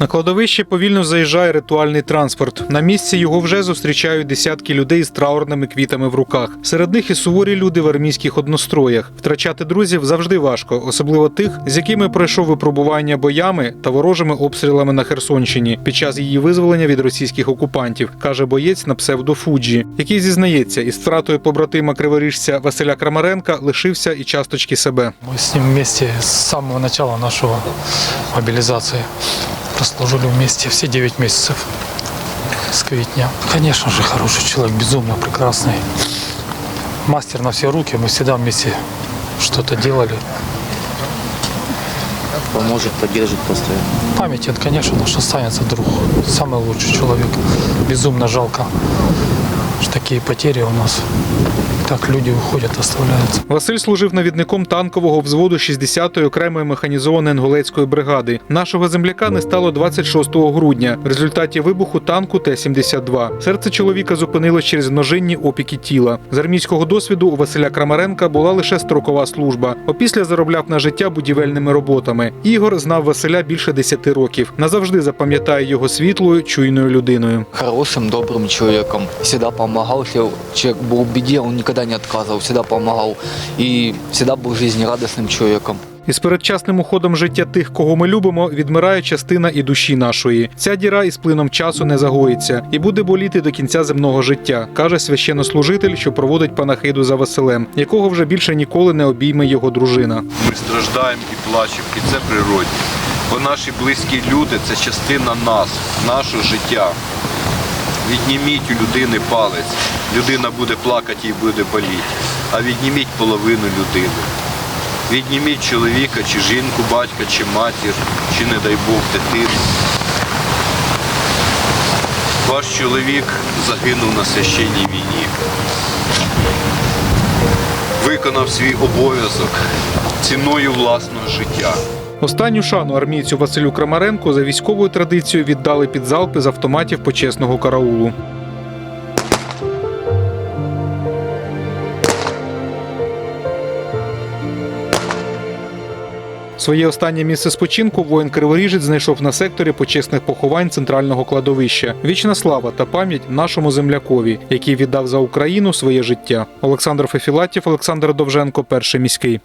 На кладовище повільно заїжджає ритуальний транспорт. На місці його вже зустрічають десятки людей з траурними квітами в руках. Серед них і суворі люди в армійських одностроях. Втрачати друзів завжди важко, особливо тих, з якими пройшов випробування боями та ворожими обстрілами на Херсонщині під час її визволення від російських окупантів, каже боєць на псевдо Фуджі, який зізнається, із втратою побратима криворіжця Василя Крамаренка лишився і часточки себе. Мы с ним вместе с самого начала нашего мобилизации прослужили вместе все 9 месяцев с квитня. Конечно же, хороший человек, безумно прекрасный. Мастер на все руки, мы всегда вместе что-то делали. поможет, поддержит постоянно. Памятен, конечно, наш останется друг. Самый лучший человек. Безумно жалко, что такие потери у нас. Так люди уходят, оставляются. Василь служив навідником танкового взводу 60-ї окремої механізованої анголецької бригади. Нашого земляка не стало 26 грудня в результаті вибуху танку Т-72. Серце чоловіка зупинилось через множинні опіки тіла. З армійського досвіду у Василя Крамаренка була лише строкова служба. Опісля заробляв на життя будівельними роботами. Ігор знав Василя більше 10 років. Назавжди запам'ятає його світлою, чуйною людиною. Хорошим, добрым человеком. Всегда помогал, если человек был в беде, он никогда не отказывал, всегда помогал. И всегда был жизнерадостным человеком. Із передчасним уходом життя тих, кого ми любимо, відмирає частина і душі нашої. Ця діра із плином часу не загоїться і буде боліти до кінця земного життя, каже священнослужитель, що проводить панахиду за Василем, якого вже більше ніколи не обійме його дружина. Ми страждаємо і плачемо, і це природні. Бо наші близькі люди це частина нас, нашого життя. Відніміть у людини палець. Людина буде плакати і буде боліти. А відніміть половину людини. Відніміть чоловіка, чи жінку, батька, чи матір, чи, не дай Бог, дитину. Ваш чоловік загинув на священній війні. Виконав свій обов'язок ціною власного життя. Останню шану армійцю Василю Крамаренку за військовою традицією віддали під залпи з автоматів почесного караулу. Своє останнє місце спочинку воїн Криворіжець знайшов на секторі почесних поховань центрального кладовища. Вічна слава та пам'ять нашому землякові, який віддав за Україну своє життя. Олександр Фефілатів, Олександр Довженко, перший міський.